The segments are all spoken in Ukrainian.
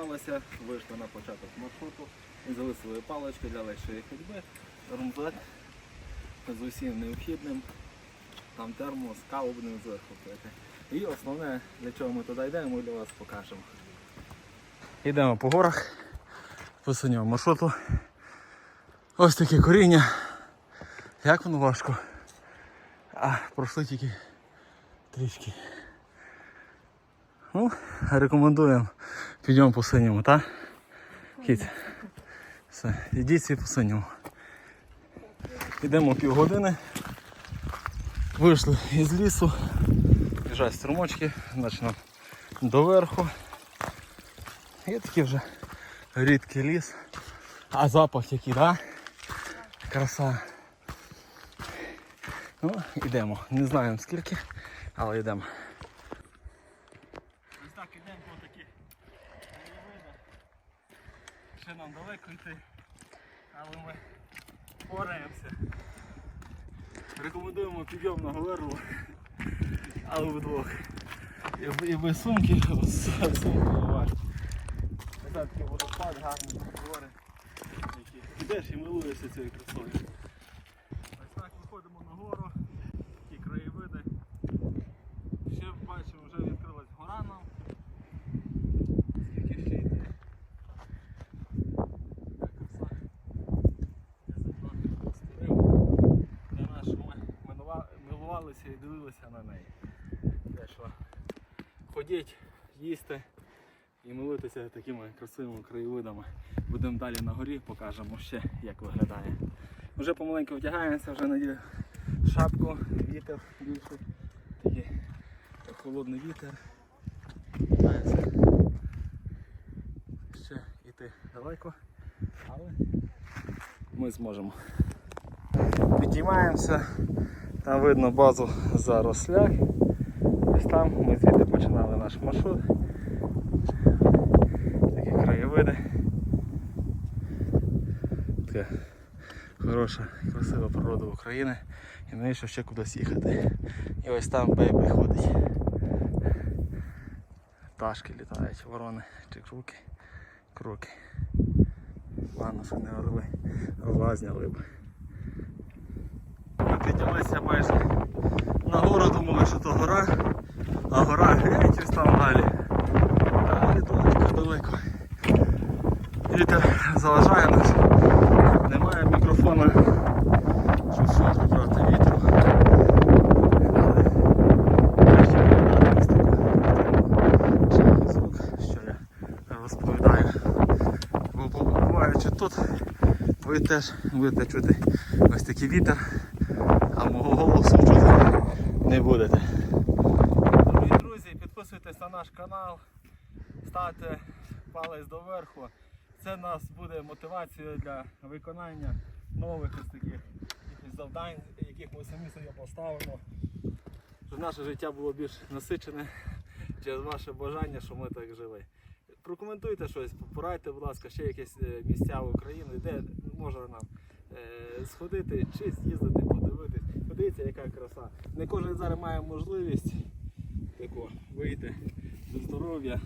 Підготувалися, вийшли на початок маршруту, взяли свої палички для легшої ходьби, румзак з усім необхідним, там термос, каву будемо зверху. І основне, для чого ми туди йдемо, ми для вас покажемо. Йдемо по горах, по синьому маршруту. Ось таке коріння. Як воно важко. А, пройшли тільки трішки. Ну, рекомендуємо. Підемо по синьому, так? Кіт. Все, ідіть всі по синьому. Йдемо півгодини. Вийшли із лісу. Біжать струмочки, значить нам доверху. Є такий вже рідкий ліс. А запах який, так? Краса. Ну, йдемо. Не знаємо скільки, але йдемо. Ось так йдемо по таких краєвидах. Ще йти, але ми пораємося. Рекомендуємо підйом на галеру, але вдвох. І, без сумки, з сумкою важко. Так такий водопад, гарний гори. Ідеш і милуєшся цією красою. Ось так виходимо на гору, такі краєвиди. Ще бачимо, вже відкрилась гора нам. Скільки ще йти. Така краса. Я створив для нас, щоб ми минува- милувалися і дивилися на неї. Те, ходіть, їсти і милитися такими красивими краєвидами. Будемо далі на горі, покажемо ще, як виглядає. Вже помаленьку вдягаємося, вже надію шапку, вітер більший. Такий холодний вітер. Ще йти далеко, але ми зможемо. Підіймаємося, там видно базу заросляк. Ось там ми звідти починали наш маршрут. Такі краєвиди. Така хороша, красива природа України. І навіщо ще кудись їхати. І ось там бейбі ходить. Пташки літають, ворони, чи круки, кроки. Ладно, що не орли, б. Ми піднялися майже на гору, думали, що то гора, а гора геть ось там далі. Далі далеко, далеко. Вітер заважає нас. Немає мікрофона, щоб швидко брати вітру. Тут, ви теж будете чути ось такий вітер, голосу чути не будете. Дорогі друзі, підписуйтесь на наш канал, ставте палець доверху. Це нас буде мотивацією для виконання нових ось таких завдань, яких ми самі собі поставимо. Щоб наше життя було більш насичене через ваше бажання, що ми так жили. Прокоментуйте щось, порадьте, будь ласка, ще якісь е, місця в Україні, де можна нам е, сходити чи з'їздити, Подивіться, яка краса. Не кожен зараз має можливість тако, вийти до здоров'я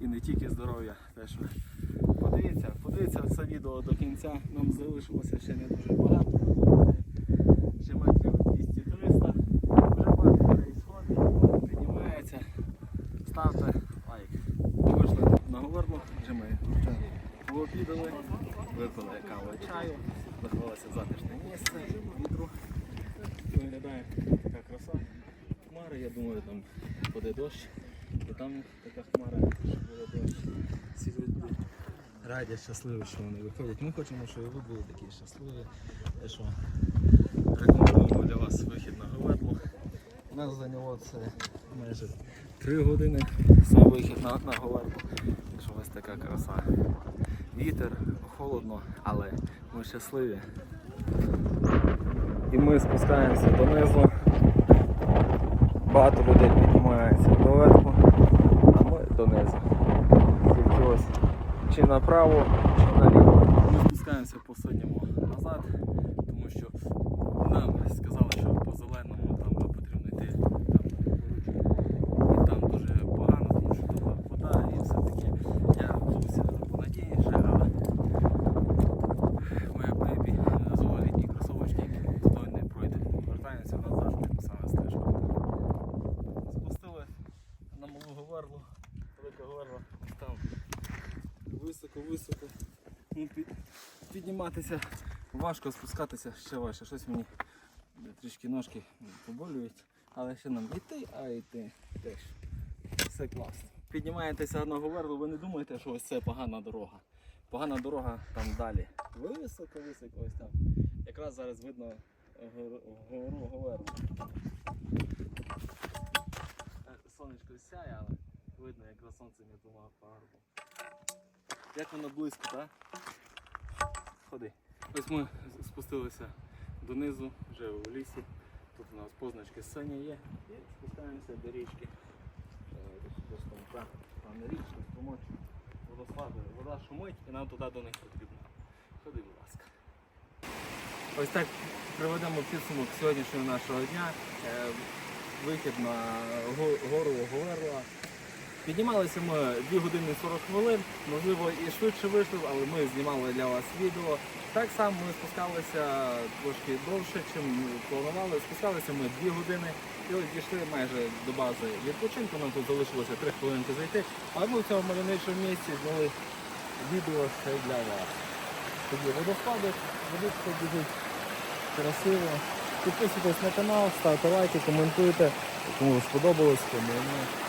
і не тільки здоров'я. Подивіться, подивіться це відео до кінця. Нам залишилося ще не дуже багато. Ще метрів 200-300. Вже багато людей піднімається. Ставте лайк. Вийшли на вже ми пообідали, випили каву чаю, заховалося затишне місце, вітру. Виглядає така краса. Хмари, я думаю, там буде дощ. І там така хмара, що буде дощ. Всі люди раді, щасливі, що вони виходять. Ми хочемо, щоб і ви були такі щасливі. Що рекомендуємо для вас вихід на Говерлу. У нас зайняло це майже 3 години. Сам вихід на, на Говерлу. Якщо ось така краса. Вітер, холодно, але ми щасливі. І ми спускаємося донизу. Багато людей піднімається доверху, а ми донизу. Тільки ось чи направо, чи наліво. Ми спускаємося по синьому назад, тому що нам сказали, що по зеленому там потрібно йти там, і там дуже погано, тому що тут вода і все таке. Я озеро. Там високо-високо. Ну, під, підніматися важко, спускатися ще важче. Щось мені трішки ножки поболюють. Але ще нам йти, а йти теж. Все класно. Піднімаєтеся одного верлу, ви не думаєте, що ось це погана дорога. Погана дорога там далі. Високо-високо ось там. Якраз зараз видно гору Говерлу. Е, Сонечко сяє, але видно, якраз сонце не тумав пагорбом. Як воно близько, так? Ходи. Ось ми спустилися донизу, вже у лісі. Тут у нас позначки сині є. І спускаємося до річки. Е, До струмка. Там річка, струмочок. Водоспади. Вода шумить і нам туди до них потрібно. Ходи, будь ласка. Ось так приведемо підсумок сьогоднішнього нашого дня. Е, Вихід на гору Говерла. Піднімалися ми 2 години 40 хвилин, можливо і швидше вийшло, але ми знімали для вас відео. Так само ми спускалися трошки довше, чим планували. Спускалися ми 2 години і ось дійшли майже до бази відпочинку. Нам тут залишилося 3 хвилинки зайти. Але ми в цьому мальовничому місці зняли відео ще для вас. Тоді водоспади, водичка біжить красиво. Підписуйтесь на канал, ставте лайки, коментуйте. Кому сподобалось, кому ні.